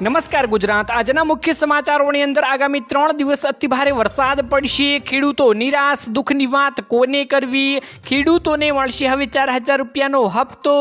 નમસ્કાર ગુજરાત. આજના મુખ્ય સમાચારોની અંદર આગામી ત્રણ દિવસ અતિભારે વરસાદ પડશે. ખેડૂતો નિરાશ, દુઃખની વાત કોને કરવી? ખેડૂતોને મળશે હવે ચાર હજાર રૂપિયાનો હપ્તો.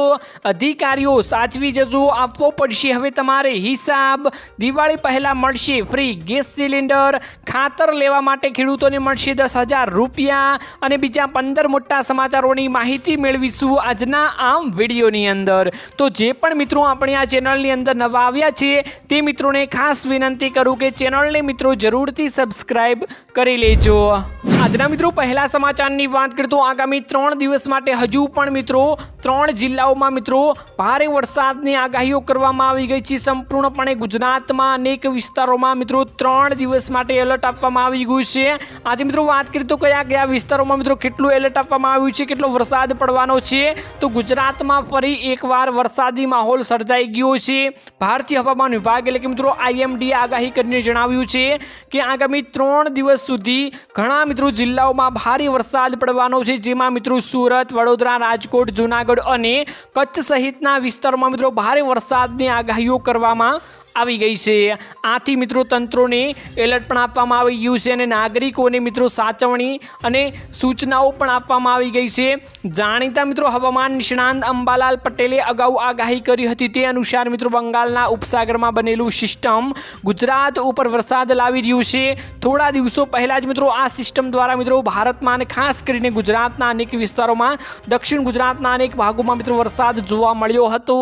અધિકારીઓ સાચવી જજો, આપવો પડશે હવે તમારે હિસાબ. દિવાળી પહેલાં મળશે ફ્રી ગેસ સિલિન્ડર. ખાતર લેવા માટે ખેડૂતોને મળશે દસ હજાર રૂપિયા. અને બીજા પંદર મોટા સમાચારોની માહિતી મેળવીશું આજના આમ વિડીયોની અંદર. તો જે પણ મિત્રો આપણે આ ચેનલની અંદર નવા આવ્યા છે તે મિત્રોને ખાસ વિનંતી કરું કે ચેનલને મિત્રો જરૂરથી સબસ્ક્રાઇબ કરી લેજો. આજના મિત્રો પહેલા સમાચારની વાત કરીએ તો આગામી ત્રણ દિવસ માટે હજુ પણ મિત્રો ત્રણ જિલ્લાઓમાં મિત્રો ભારે વરસાદની આગાહીઓ કરવામાં આવી ગઈ છે. સંપૂર્ણપણે ગુજરાતમાં અનેક વિસ્તારોમાં મિત્રો ત્રણ દિવસ માટે એલર્ટ આપવામાં આવી ગયું છે. આજે મિત્રો વાત કરીએ તો કયા કયા વિસ્તારોમાં મિત્રો કેટલું એલર્ટ આપવામાં આવ્યું છે, કેટલો વરસાદ પડવાનો છે? તો ગુજરાતમાં ફરી એકવાર વરસાદી માહોલ સર્જાઈ ગયો છે. ભારતીય હવામાન વિભાગ એટલે કે મિત્રો આઈએમડી આગાહી કરીને જણાવ્યું છે કે આગામી ત્રણ દિવસ સુધી ઘણા મિત્રો જિલ્લાઓમાં ભારે વરસાદ પડવાનો છે, જેમાં મિત્રો સુરત, વડોદરા, રાજકોટ, જુનાગઢ અને કચ્છ સહિતના વિસ્તારોમાં મિત્રો ભારે વરસાદની આગાહીઓ કરવામાં આવી ગઈ છે. આથી મિત્રો તંત્રોને એલર્ટ પણ આપવામાં આવી ગયું છે અને નાગરિકોને મિત્રો સાચવણી અને સૂચનાઓ પણ આપવામાં આવી ગઈ છે. જાણીતા મિત્રો હવામાન નિષ્ણાંત અંબાલાલ પટેલે અગાઉ આગાહી કરી હતી તે અનુસાર મિત્રો બંગાળના ઉપસાગરમાં બનેલું સિસ્ટમ ગુજરાત ઉપર વરસાદ લાવી રહ્યું છે. થોડા દિવસો પહેલાં જ મિત્રો આ સિસ્ટમ દ્વારા મિત્રો ભારતમાં અને ખાસ કરીને ગુજરાતના અનેક વિસ્તારોમાં દક્ષિણ ગુજરાતના અનેક ભાગોમાં મિત્રો વરસાદ જોવા મળ્યો હતો.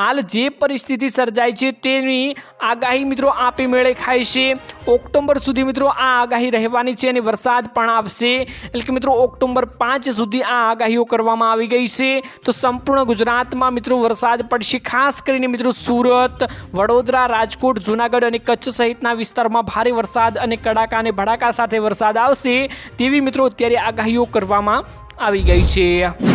હાલ જે પરિસ્થિતિ સર્જાઈ છે તેની આગાહી મિત્રો આપે મેળે ખાય છે. ઓક્ટોબર સુધી મિત્રો આ આગાહી રહેવાની છે અને વરસાદ પણ આવશે. એટલે કે મિત્રો ઓક્ટોબર પાંચ સુધી આ આગાહીઓ કરવામાં આવી ગઈ છે. તો સંપૂર્ણ ગુજરાતમાં મિત્રો વરસાદ પડશે, ખાસ કરીને મિત્રો સુરત, વડોદરા, રાજકોટ, જુનાગઢ અને કચ્છ સહિતના વિસ્તારમાં ભારે વરસાદ અને કડાકા અને ભડાકા સાથે વરસાદ આવશે તેવી મિત્રો અત્યારે આગાહીઓ કરવામાં આવી ગઈ છે.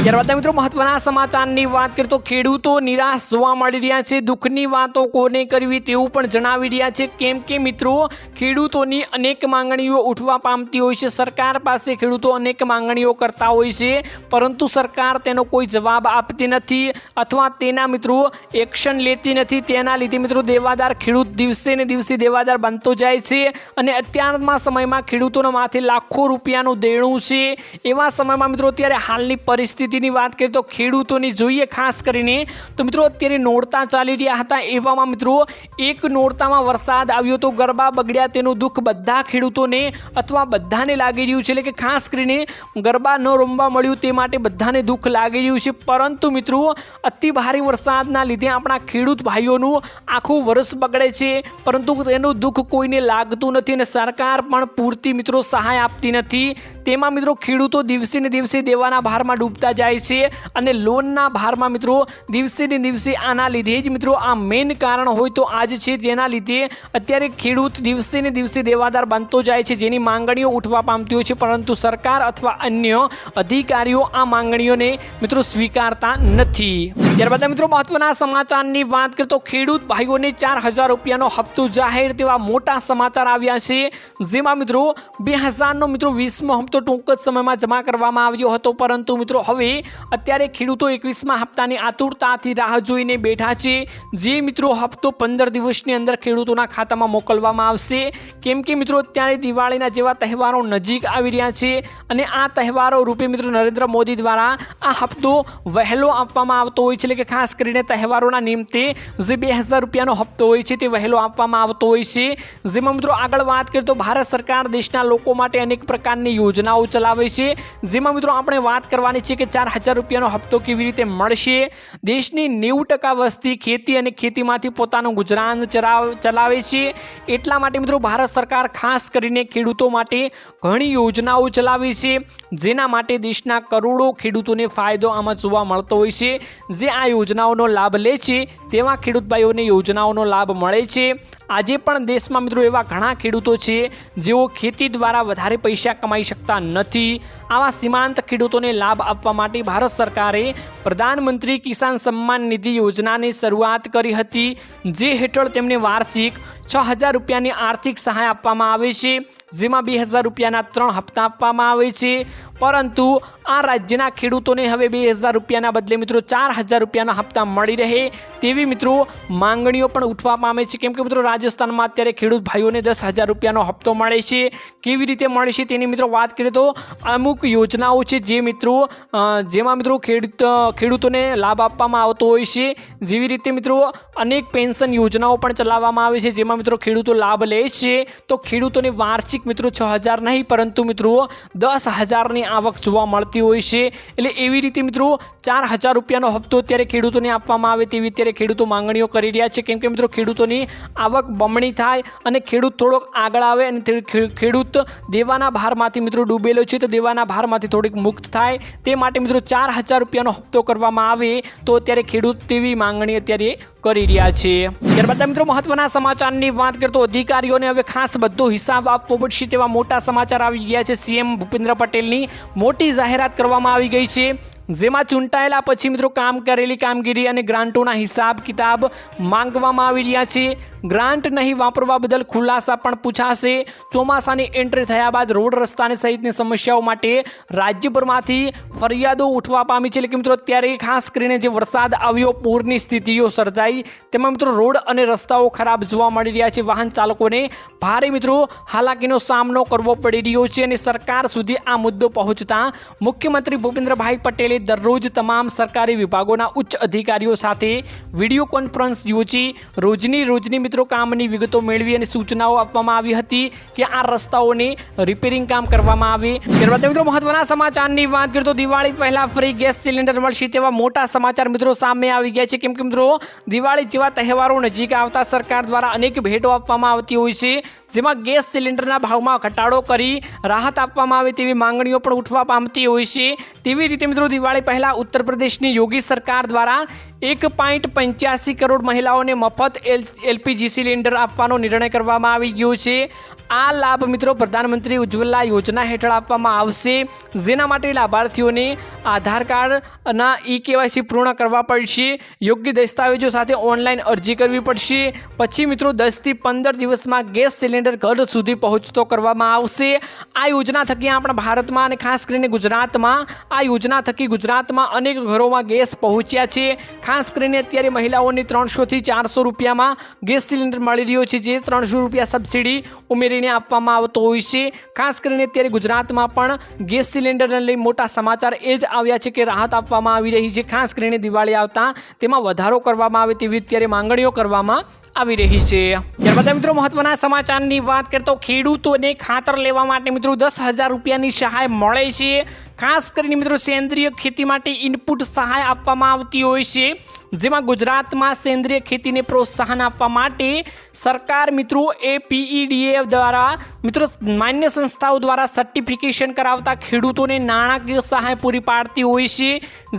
ત્યારબાદ મિત્રો મહત્વના સમાચારની વાત કરીએ તો ખેડૂતો નિરાશ જોવા મળી રહ્યા છે. દુઃખની વાતો કોને કરવી તેવું પણ જણાવી રહ્યા છે. કેમ કે મિત્રો, ખેડૂતોની અનેક માંગણીઓ ઉઠવા પામતી હોય છે. સરકાર પાસે ખેડૂતો અનેક માંગણીઓ કરતા હોય છે, પરંતુ સરકાર તેનો કોઈ જવાબ આપતી નથી અથવા તેના મિત્રો એક્શન લેતી નથી. તેના લીધે મિત્રો દેવાદાર ખેડૂત દિવસે ને દિવસે દેવાદાર બનતો જાય છે અને અત્યારના સમયમાં ખેડૂતોના માથે લાખો રૂપિયાનું દેણું છે. એવા સમયમાં મિત્રો અત્યારે હાલની પરિસ્થિતિની વાત કરીએ તો ખેડૂતોની જોઈએ ખાસ કરીને, તો મિત્રો અત્યારે નોરતા ચાલી રહ્યા હતા. એવામાં મિત્રો એક નોરતામાં વરસાદ આવ્યો તો ગરબા બગડ્યા. તેનું દુઃખ બધા ખેડૂતોને અથવા બધાને લાગી રહ્યું છે. એટલે કે ખાસ કરીને ગરબા ન રમવા મળ્યું તે માટે બધાને દુઃખ લાગી રહ્યું છે. પરંતુ મિત્રો અતિ ભારે વરસાદના લીધે આપણા ખેડૂત ભાઈઓનું આખું વર્ષ બગડે છે. પરંતુ તેનું દુઃખ કોઈને લાગતું નથી અને સરકાર પણ પૂરતી મિત્રો સહાય આપતી નથી. તેમાં મિત્રો ખેડૂતો દિવસે ને દિવસે દેવાના ભારમાં ડૂબતા જાય છે અને લોનના ભારમાં મિત્રો દિવસે ને દિવસે આના લીધે જ મિત્રો આ મેઇન કારણ હોય તો આજ છે જેના લીધે અત્યારે ખેડૂત દિવસે ને દિવસે દેવાદાર બનતો જાય છે, જેની માંગણીઓ ઉઠવા પામતી હોય છે. પરંતુ સરકાર અથવા અન્ય અધિકારીઓ આ માંગણીઓને મિત્રો સ્વીકારતા નથી. ત્યારબાદ મિત્રો મહત્વના સમાચારની વાત કરીએ તો ખેડૂત ભાઈઓને ચાર હજાર રૂપિયાનો હપ્તો જાહેર તેવા મોટા સમાચાર આવ્યા છે. જેમાં મિત્રો બે હજારનો મિત્રો વીસમો હપ્તો ટૂંક જ સમયમાં જમા કરવામાં આવ્યો હતો, પરંતુ મિત્રો હવે અત્યારે ખેડૂતો એકવીસમા હપ્તાની આતુરતાથી રાહ જોઈને બેઠા છે. જે મિત્રો હપ્તો પંદર દિવસની અંદર ખેડૂતોના ખાતામાં મોકલવામાં આવશે. કેમ કે મિત્રો અત્યારે દિવાળીના જેવા તહેવારો નજીક આવી રહ્યા છે અને આ તહેવારો રૂપે મિત્રો નરેન્દ્ર મોદી દ્વારા આ હપ્તો વહેલો આપવામાં આવતો હોય છે. એટલે કે ખાસ કરીને તહેવારોના નિમિત્તે જે બે હજાર રૂપિયાનો હપ્તો હોય છે તે વહેલો આપવામાં આવતો હોય છે. જેમાં મિત્રો આગળ વાત કરીએ તો ભારત સરકાર દેશના લોકો માટે અનેક પ્રકારની યોજનાઓ ચલાવે છે. જેમાં મિત્રો આપણે વાત કરવાની છે કે ચાર હજાર રૂપિયાનો હપ્તો કેવી રીતે મળશે? દેશની નેવું ટકા વસ્તી ખેતી અને ખેતીમાંથી પોતાનું ગુજરાન ચલાવ ચલાવે છે. એટલા માટે મિત્રો ભારત સરકાર ખાસ કરીને ખેડૂતો માટે ઘણી યોજનાઓ ચલાવે છે, જેના માટે દેશના કરોડો ખેડૂતોને ફાયદો આમાં જોવા મળતો હોય છે. જે આ યોજનાઓનો લાભ લે છે, તેવા ખેડૂત ભાઈઓને યોજનાઓનો લાભ મળે છે. આજે પણ દેશમાં મિત્રો એવા ઘણા ખેડૂતો છે, જેઓ ખેતી દ્વારા વધારે પૈસા કમાઈ શકતા નથી. આવા સીમાંત ખેડૂતોને લાભ આપવા માટે ભારત સરકારે પ્રધાનમંત્રી કિસાન સન્માન નિધિ યોજનાની શરૂઆત કરી હતી, જે હેઠળ તેમને વાર્ષિક છ હજાર રૂપિયાની આર્થિક સહાય આપવામાં આવે છે. જેમાં બે હજાર રૂપિયાના ત્રણ હપ્તા આપવામાં આવે છે. પરંતુ આ રાજ્યના ખેડૂતોને હવે બે હજાર રૂપિયાના બદલે મિત્રો ચાર હજાર રૂપિયાના હપ્તા મળી રહે તેવી મિત્રો માંગણીઓ પણ ઉઠવા પામે છે. કેમ કે મિત્રો રાજસ્થાનમાં અત્યારે ખેડૂત ભાઈઓને દસ હજાર રૂપિયાનો હપ્તો મળે છે. કેવી રીતે મળે છે તેની મિત્રો વાત કરીએ તો અમુક યોજનાઓ છે જે મિત્રો જેમાં મિત્રો ખેડૂત, ખેડૂતોને લાભ આપવામાં આવતો હોય છે. જેવી રીતે મિત્રો અનેક પેન્શન યોજનાઓ પણ ચલાવવામાં આવે છે. જેમાં મિત્રો ખેડૂતો લાભ લે છે. તો ખેડૂતોને વાર્ષિક મિત્રો, છ હજાર નહીં, પરંતુ મિત્રો, દસ હજારની આવક જોવા મળતી હોય છે. એટલે એવી રીતે મિત્રો, ચાર હજાર રૂપિયાનો હપ્તો અત્યારે ખેડૂતોને આપવામાં આવે તેવી અત્યારે ખેડૂતો માંગણીઓ કરી રહ્યા છે. કેમ કે મિત્રો, ખેડૂતોની આવક બમણી થાય અને ખેડૂત થોડોક આગળ આવે અને ખેડૂત દેવાના ભારમાંથી મિત્રો ડૂબેલો છે, તો દેવાના ભારમાંથી થોડીક મુક્ત થાય. તે માટે મિત્રો, ચાર હજાર રૂપિયાનો હપ્તો કરવામાં આવે તો અત્યારે ખેડૂત તેવી માંગણી અત્યારે કરી રહ્યા છે. ત્યારબાદ મિત્રો, મહત્વના સમાચારની વાત કરતો અધિકારીઓને હવે ખાસ બધો હિસાબ આપવો પડશે તેવા મોટા સમાચાર આવી ગયા છે. સીએમ ભૂપેન્દ્ર પટેલની મોટી જાહેરાત કરવામાં આવી ગઈ છે. જેમાં ચૂંટાયેલા પછી મિત્રો કામ કરેલી કામગીરી અને ગ્રાન્ટોના હિસાબ કિતાબ માંગવામાં આવી રહ્યા છે. ગ્રાન્ટ નહીં વાપરવા બદલ ખુલાસા પણ પૂછાશે. ચોમાસાની એન્ટ્રી થયા બાદ રોડ રસ્તાની સહિતની સમસ્યાઓ માટે રાજ્યભરમાંથી ફરિયાદો ઉઠવા પામી છે. એટલે કે મિત્રો અત્યારે ખાસ કરીને જે વરસાદ આવ્યો, પૂરની સ્થિતિઓ સર્જાઈ. તેમાં મિત્રો રોડ અને રસ્તાઓ ખરાબ જોવા મળી રહ્યા છે. વાહન ચાલકોને ભારે મિત્રો હાલાકીનો સામનો કરવો પડી રહ્યો છે અને સરકાર સુધી આ મુદ્દો પહોંચતા મુખ્યમંત્રી ભૂપેન્દ્રભાઈ પટેલે દરરોજ તમામ સરકારી વિભાગોના ઉચ્ચ અધિકારીઓ સાથે વીડિયો કોન્ફરન્સ યોજી રોજની રોજની મિત્રો કામની વિગતો મેળવી અને સૂચનાઓ આપવામાં આવી હતી કે આ રસ્તાઓને રિપેરિંગ કામ કરવામાં આવે. ત્યારબાદ મિત્રો મહત્વના સમાચારની વાત કરીએ તો દિવાળી પહેલા ફરી ગેસ સિલિન્ડર મળશે તેવા મોટા સમાચાર મિત્રો સામે આવી ગયા છે. કેમ કે મિત્રો દિવાળી જેવા તહેવારો નજીક આવતા સરકાર દ્વારા અનેક ભેટો આપવામાં આવતી હોય છે. જેમાં ગેસ સિલિન્ડરના ભાવમાં ઘટાડો કરી રાહત આપવામાં આવે તેવી માંગણીઓ પણ ઉઠવા પામતી હોય છે. તેવી રીતે મિત્રો દિવાળી પહેલા ઉત્તર પ્રદેશની યોગી સરકાર દ્વારા એક પોઈન્ટ પંચ્યાસી કરોડ મહિલાઓને મફત એલ, એલપીજી સિલિન્ડર આપવાનો નિર્ણય કરવામાં આવી ગયો છે. આ લાભ મિત્રો પ્રધાનમંત્રી ઉજ્જવલા યોજના હેઠળ આપવામાં આવશે. જેના માટે લાભાર્થીઓને આધાર કાર્ડના ઈ કેવાયસી પૂર્ણ કરવા પડશે. યોગ્ય દસ્તાવેજો સાથે ઓનલાઈન અરજી કરવી પડશે. પછી મિત્રો દસથી પંદર દિવસમાં ગેસ સિલિન્ડર ઘર સુધી પહોંચતો કરવામાં આવશે. આ યોજના થકી આપણા ભારતમાં અને ખાસ કરીને ગુજરાતમાં, આ યોજના થકી ગુજરાતમાં અનેક ઘરોમાં ગેસ પહોંચ્યા છે. ખાસ કરીને અત્યારે મહિલાઓને ત્રણસોથી ચારસો રૂપિયામાં ગેસ સિલિન્ડર મળી રહ્યો છે. જે ત્રણસો રૂપિયા સબસિડી ઉમેરીને આપવામાં આવતો હોય છે. ખાસ કરીને અત્યારે ગુજરાતમાં પણ ગેસ સિલિન્ડરને લઈ મોટા સમાચાર એ જ આવ્યા છે કે રાહત આપવામાં આવી રહી છે. ખાસ કરીને દિવાળી આવતા તેમાં વધારો કરવામાં આવે તેવી અત્યારે માંગણીઓ કરવામાં આવી રહી છે. ત્યારબાદ મિત્રો મહત્વના સમાચારની વાત કરીએ તો ખેડૂતોને ખાતર લેવા માટે મિત્રો દસ હજાર રૂપિયાની સહાય મળે છે. ખાસ કરીને મિત્રો સેન્દ્રિય ખેતી માટે ઇનપુટ સહાય આપવામાં આવતી હોય છે. જેમાં ગુજરાતમાં સેન્દ્રિય ખેતીને પ્રોત્સાહન આપવા માટે સરકાર મિત્રો એ પીઈડીએ દ્વારા મિત્રો માન્ય સંસ્થાઓ દ્વારા સર્ટિફિકેશન કરાવતા ખેડૂતોને નાણાકીય સહાય પૂરી પાડતી હોય છે.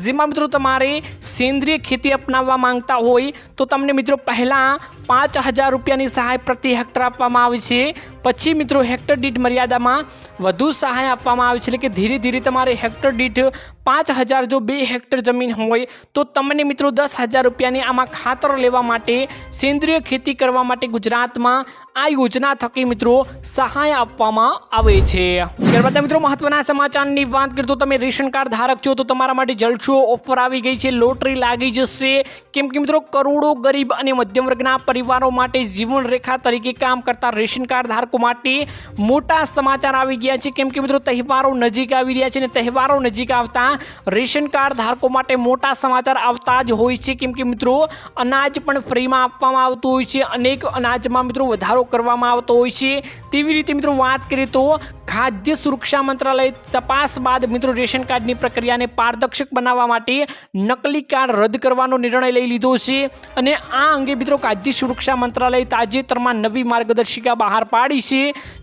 જેમાં મિત્રો તમારે સેન્દ્રિય ખેતી અપનાવવા માંગતા હોય તો તમને મિત્રો પહેલાં પાંચ હજાર રૂપિયાની સહાય પ્રતિ હેક્ટર આપવામાં આવે છે. પછી મિત્રો હેક્ટર દીઠ મર્યાદામાં વધુ સહાય આપવામાં આવે છે. એટલે કે ધીરે ધીરે તમારે હેક્ટર દીઠ પાંચ હજાર જો બે હેક્ટર જમીન હોય, તો તમને મિત્રો દસ હજાર રૂપિયાની આમાં ખાતર લેવા માટે, સેન્દ્રિય ખેતી કરવા માટે ગુજરાતમાં આ યોજના થકી મિત્રો સહાય આપવામાં આવે છે. ત્યારબાદ મિત્રો મહત્વના સમાચારની વાત કરીએ તો તમે રેશન કાર્ડ ધારક છો, તો તમારા માટે જલશો ઓફર આવી ગઈ છે. લોટરી લાગી જશે. કેમ કે મિત્રો કરોડો ગરીબ અને મધ્યમ વર્ગના પરિવારો માટે જીવનરેખા તરીકે કામ કરતા રેશન કાર્ડ ધારકો માટે મોટા સમાચાર આવી ગયા છે. કેમ કે મિત્રો, તહેવારો નજીક આવી રહ્યા છે અને તહેવારો નજીક આવતા રેશન કાર્ડ ધારકો માટે મોટા સમાચાર આવતા જ હોય છે. કેમ કે મિત્રો, અનાજ પણ ફ્રીમાં આપવામાં આવતું હોય છે. અનેક અનાજમાં મિત્રો વધારો કરવામાં આવતો હોય છે. તેવી રીતે મિત્રો વાત કરીએ તો ખાદ્ય સુરક્ષા મંત્રાલય તપાસ બાદ મિત્રો રેશન કાર્ડની પ્રક્રિયાને પારદર્શક બનાવવા માટે નકલી કાર્ડ રદ કરવાનો નિર્ણય લઈ લીધો છે. અને આ અંગે મિત્રો ખાદ્ય સુરક્ષા મંત્રાલયે તાજેતરમાં નવી માર્ગદર્શિકા બહાર પાડી છે,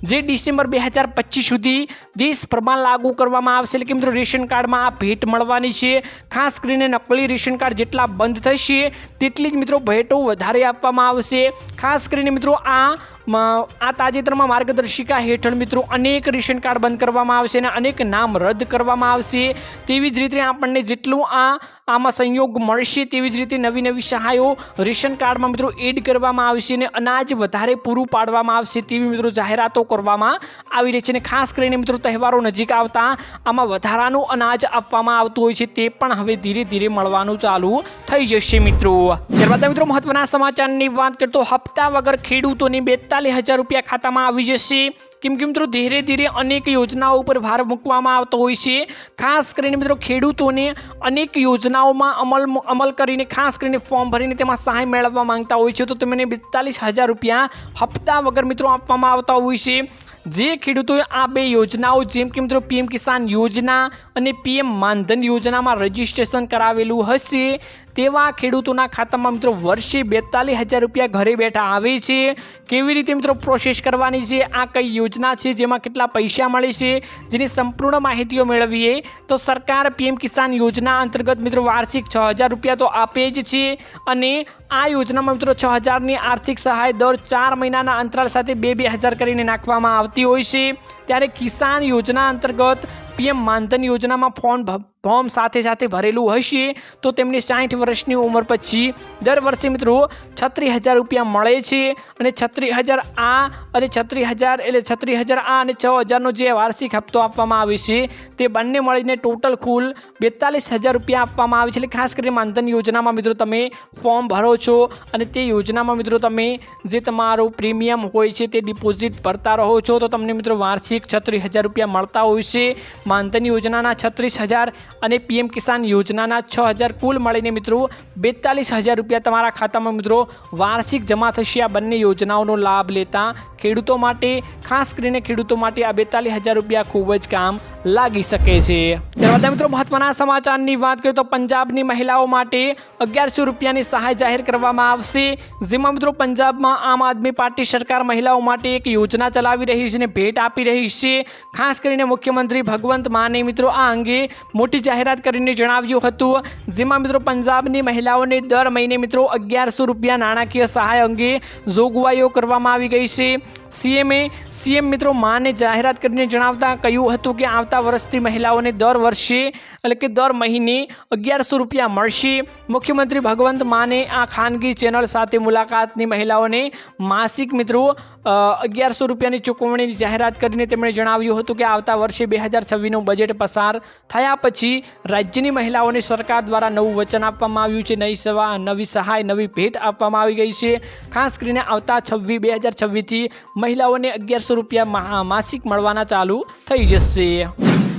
જે ડિસેમ્બર બે હજાર પચીસ સુધી દેશભરમાં લાગુ કરવામાં આવશે. એટલે કે મિત્રો, રેશન કાર્ડમાં આ ભેટ મળવાની છે. ખાસ કરીને નકલી રેશન કાર્ડ જેટલા બંધ થશે, તેટલી જ મિત્રો ભેટો વધારે આપવામાં આવશે. ખાસ કરીને મિત્રો, આ આ તાજેતરમાં માર્ગદર્શિકા હેઠળ મિત્રો અનેક રેશન કાર્ડ બંધ કરવામાં આવશે અને અનેક નામ રદ કરવામાં આવશે. તેવી જ રીતે આપણને જેટલું આ આમાં સંયોગ મળશે તેવી જ રીતે નવી નવી સહાયો રેશન કાર્ડમાં મિત્રો એડ કરવામાં આવશે અને અનાજ વધારે પૂરું પાડવામાં આવશે તેવી મિત્રો જાહેરાતો કરવામાં આવી રહી છે અને ખાસ કરીને મિત્રો તહેવારો નજીક આવતા આમાં વધારાનું અનાજ આપવામાં આવતું હોય છે તે પણ હવે ધીરે ધીરે મળવાનું ચાલુ થઈ જશે મિત્રો. ત્યારબાદ મિત્રો મહત્વના સમાચારની વાત કરતો હપ્તા વગર ખેડૂતોની બેતાલીસ હજાર રૂપિયા ખાતામાં આવી જશે. કેમ કે મિત્રો ધીરે ધીરે અનેક યોજનાઓ ઉપર ભાર મૂકવામાં આવતો હોય છે. ખાસ કરીને મિત્રો ખેડૂતોને અનેક યોજનાઓમાં અમલ અમલ કરીને ખાસ કરીને ફોર્મ ભરીને તેમાં સહાય મેળવવા માંગતા હોય છે. તો તેમને બેતાલીસ હજાર રૂપિયા હપ્તા વગર મિત્રો આપવામાં આવતા હોય છે. જે ખેડૂતોએ આ બે યોજનાઓ, જેમ કે મિત્રો પીએમ કિસાન યોજના અને પીએમ માનધન યોજનામાં રજીસ્ટ્રેશન કરાવેલું હશે, તેવા ખેડૂતોના ખાતામાં મિત્રો વર્ષે બેતાલીસ હજાર રૂપિયા ઘરે બેઠા આવે છે. કેવી રીતે મિત્રો પ્રોસેસ કરવાની છે? આ કઈ યોજના છે? જેમાં કેટલા પૈસા મળે છે? જેની સંપૂર્ણ માહિતીઓ મેળવીએ, તો સરકાર પીએમ કિસાન યોજના અંતર્ગત મિત્રો વાર્ષિક છ હજાર રૂપિયા તો આપે જ છે અને આ યોજનામાં મિત્રો છ હજારની આર્થિક સહાય દર ચાર મહિનાના અંતરાલ સાથે બે બે હજાર કરીને નાખવામાં આવતી હોય છે. ત્યારે કિસાન યોજના અંતર્ગત પીએમ માનધન યોજનામાં ફોર્મ ફોર્મ સાથે સાથે ભરેલું હશે, તો તેમને સાઠ વર્ષની ઉંમર પછી દર વર્ષે મિત્રો છત્રીસ હજાર રૂપિયા મળે છે અને છત્રીસ હજાર આ અને છત્રીસ હજાર એટલે છત્રીસ હજાર આ અને છ હજારનો જે વાર્ષિક હપ્તો આપવામાં આવે છે, તે બંને મળીને ટોટલ કુલ બેતાલીસ હજાર રૂપિયા આપવામાં આવે છે. એટલે ખાસ કરીને માનધન યોજનામાં મિત્રો તમે ફોર્મ ભરો છો અને તે યોજનામાં મિત્રો તમે જે તમારું પ્રીમિયમ હોય છે તે ડિપોઝિટ ભરતા રહો છો, તો તમને મિત્રો વાર્ષિક છત્રીસ હજાર રૂપિયા મળતા હોય છે. માનધન યોજનાના છત્રીસ હજાર અને પીએમ કિસાન યોજનાના છ હજાર કુલ મળીને મિત્રો બેતાલીસ હજાર રૂપિયા તમારા ખાતામાં મિત્રો વાર્ષિક જમા થશે આ બંને યોજનાઓનો લાભ લેતા ખેડૂતો માટે, ખાસ કરીને ખેડૂતો માટે આ બેતાલીસ હજાર રૂપિયા ખૂબ જ કામ લાગી શકે છે. ત્યારબાદ મિત્રો, મહત્વના સમાચારની વાત કરીએ તો પંજાબની મહિલાઓ માટે અગિયારસો રૂપિયાની સહાય જાહેર કરવામાં આવશે. જેમાં મિત્રો, પંજાબમાં આમ આદમી પાર્ટી સરકાર મહિલાઓ માટે એક યોજના ચલાવી રહી છે અને ભેટ આપી રહી છે. ખાસ કરીને મુખ્યમંત્રી ભગવંત માને મિત્રો, આ અંગે મોટી જાહેરાત કરીને જણાવ્યું હતું. જેમાં મિત્રો, પંજાબની મહિલાઓને દર મહિને મિત્રો, અગિયારસો રૂપિયા નાણાકીય સહાય અંગે જોગવાઈઓ કરવામાં આવી ગઈ છે. સીએમએ સીએમ મિત્રો માને જાહેરાત કરીને જણાવતા કહ્યું હતું કે આવતા વર્ષથી મહિલાઓને દર વર્ષે, એટલે કે દર મહિને અગિયારસો રૂપિયા મળશે. મુખ્યમંત્રી ભગવંત માને આ ખાનગી ચેનલ સાથે મુલાકાતની મહિલાઓને માસિક મિત્રો અગિયારસો રૂપિયાની ચૂકવણીની જાહેરાત કરીને તેમણે જણાવ્યું હતું કે આવતા વર્ષે બે હજાર છવ્વીસનું બજેટ પસાર થયા પછી રાજ્યની મહિલાઓને સરકાર દ્વારા નવું વચન આપવામાં આવ્યું છે. નવી સવા, નવી સહાય, નવી ભેટ આપવામાં આવી ગઈ છે. ખાસ કરીને આવતા છવ્વીસ, બે હજાર છવ્વીસથી મહિલાઓને અગિયારસો રૂપિયા માસિક મળવાના ચાલુ થઈ જશે.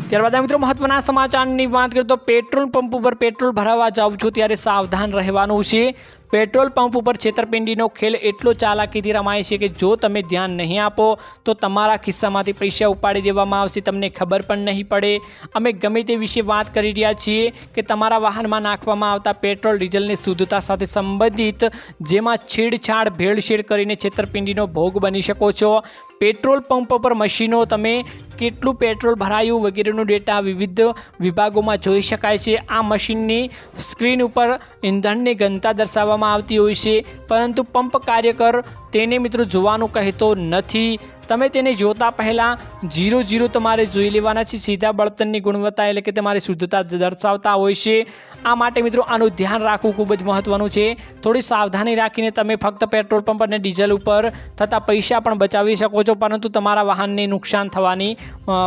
ત્યારબાદ મિત્રો મહત્વના સમાચારની વાત કરીએ તો પેટ્રોલ પંપ ઉપર પેટ્રોલ ભરાવવા જાઉં છું, ત્યારે સાવધાન રહેવાનું છે. પેટ્રોલ પંપ ઉપર છેતરપિંડીનો ખેલ એટલો ચાલાકીથી રમાય છે કે જો તમે ધ્યાન નહીં આપો, તો તમારા ખિસ્સામાંથી પૈસા ઉપાડી દેવામાં આવશે, તમને ખબર પણ નહીં પડે. અમે ગમે તે વિશે વાત કરી રહ્યા છીએ કે તમારા વાહનમાં નાખવામાં આવતા પેટ્રોલ, ડીઝલની શુદ્ધતા સાથે સંબંધિત જેમાં છેડછાડ, ભેળસેળ કરીને છેતરપિંડીનો ભોગ બની શકો છો. પેટ્રોલ પંપ પર મશીનો તમે કેટલું પેટ્રોલ ભરાયું વગેરેનો ડેટા વિવિધ વિભાગોમાં જોઈ શકાય છે. આ મશીનની સ્ક્રીન ઉપર ઇંધણની ઘનતા દર્શાવવામાં આવતી હોય છે. પરંતુ પંપ કાર્યકર તેને મિત્રો જોવાનું કહેતો નથી. તમે તેને જોતા પહેલાં જીરો જીરો તમારે જોઈ લેવાના છે. સીધા બળતણની ગુણવત્તા એટલે કે તમારી શુદ્ધતા દર્શાવતા હોય છે. આ માટે મિત્રો આનું ધ્યાન રાખવું ખૂબ જ મહત્ત્વનું છે. થોડી સાવધાની રાખીને તમે ફક્ત પેટ્રોલ પંપ અને ડીઝલ ઉપર થતા પૈસા પણ બચાવી શકો છો, પરંતુ તમારા વાહનને નુકસાન થવાની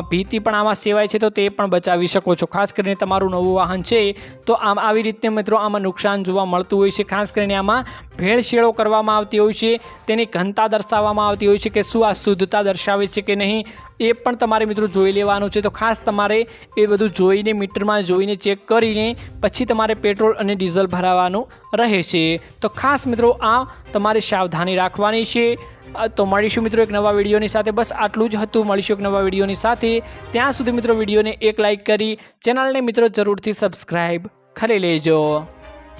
ભીતિ પણ આમાં સેવાય છે તો તે પણ બચાવી શકો છો. ખાસ કરીને તમારું નવું વાહન છે તો આમ આવી રીતે મિત્રો આમાં નુકસાન જોવા મળતું હોય છે. ખાસ કરીને આમાં ભેળસેળો કરવામાં આવતી હોય છે. તેની ઘનતા દર્શાવવામાં આવતી હોય છે કે શું આ શુદ્ધતા દર્શાવે છે કે નહીં, એ પણ તમારે મિત્રો જોઈ લેવાનું છે. તો ખાસ તમારે એ બધું જોઈને, મીટરમાં જોઈને ચેક કરીને પછી તમારે પેટ્રોલ અને ડીઝલ ભરાવાનું રહે છે. તો ખાસ મિત્રો આ તમારે સાવધાની રાખવાની છે. તો મળીશું મિત્રો એક નવા વિડીયોની સાથે. બસ આટલું જ હતું. મળીશું એક નવા વિડીયોની સાથે. ત્યાં સુધી મિત્રો વિડીયોને એક લાઇક કરી, ચેનલને મિત્રો જરૂરથી સબસ્ક્રાઈબ કરી લેજો.